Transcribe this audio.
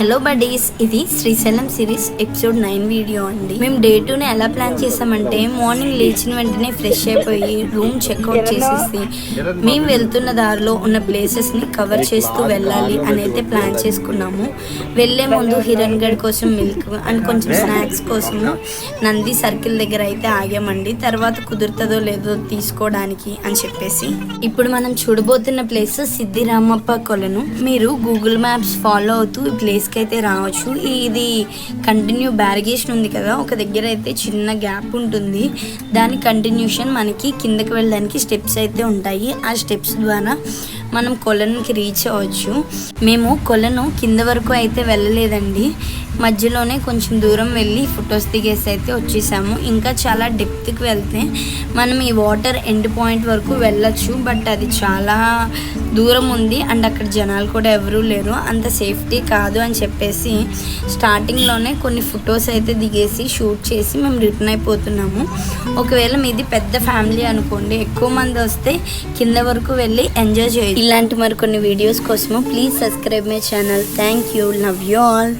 Hello buddies ఇది Srisailam series episode nine video అండి. మేము డే టూని ఎలా ప్లాన్ చేసామంటే మార్నింగ్ లేచిన వెంటనే ఫ్రెష్ అయిపోయి రూమ్ చెక్అవుట్ చేసేసి మేము వెళ్తున్న దారిలో ఉన్న ప్లేసెస్ని కవర్ చేస్తూ వెళ్ళాలి అని అయితే ప్లాన్ చేసుకున్నాము. వెళ్ళే ముందు హిరణ్ గడ్ కోసం మిల్క్ అండ్ కొంచెం స్నాక్స్ కోసము నంది సర్కిల్ దగ్గర అయితే ఆగామండి. తర్వాత కుదురుతుందో లేదో తీసుకోవడానికి అని చెప్పేసి. ఇప్పుడు మనం చూడబోతున్న ప్లేస్ సిద్ధిరామప్ప కొలను. మీరు గూగుల్ మ్యాప్స్ ఫాలో అవుతూ ఈ ప్లేస్కి అయితే రావచ్చు. ఇది కంటిన్యూ బ్యారిగేషన్ ఉంది కదా ఒక దగ్గర అయితే చిన్న గ్యాప్ ఉంటుంది. దాని కంటిన్యూషన్ మనకి కిందకి వెళ్ళడానికి స్టెప్స్ అయితే ఉంటాయి. ఆ స్టెప్స్ ద్వారా మనం కొలనుకి రీచ్ అవ్వచ్చు. మేము కొలను కింద వరకు అయితే వెళ్ళలేదండి. మధ్యలోనే కొంచెం దూరం వెళ్ళి ఫొటోస్ దిగేసి అయితే వచ్చేసాము. ఇంకా చాలా డెప్త్కి వెళ్తే మనం ఈ వాటర్ ఎండ్ పాయింట్ వరకు వెళ్ళొచ్చు. బట్ అది చాలా దూరం ఉంది. అండ్ అక్కడ జనాలు కూడా ఎవరూ లేరు. అంత సేఫ్టీ కాదు అని చెప్పేసి స్టార్టింగ్లోనే కొన్ని ఫొటోస్ అయితే దిగేసి షూట్ చేసి మేము రిటర్న్ అయిపోతున్నాము. ఒకవేళ మీది పెద్ద ఫ్యామిలీ అనుకోండి ఎక్కువ మంది వస్తే కింద వరకు వెళ్ళి ఎంజాయ్ చేయొచ్చు. ఇలాంటి మరికొన్ని వీడియోస్ కోసము please subscribe my channel thank you love you all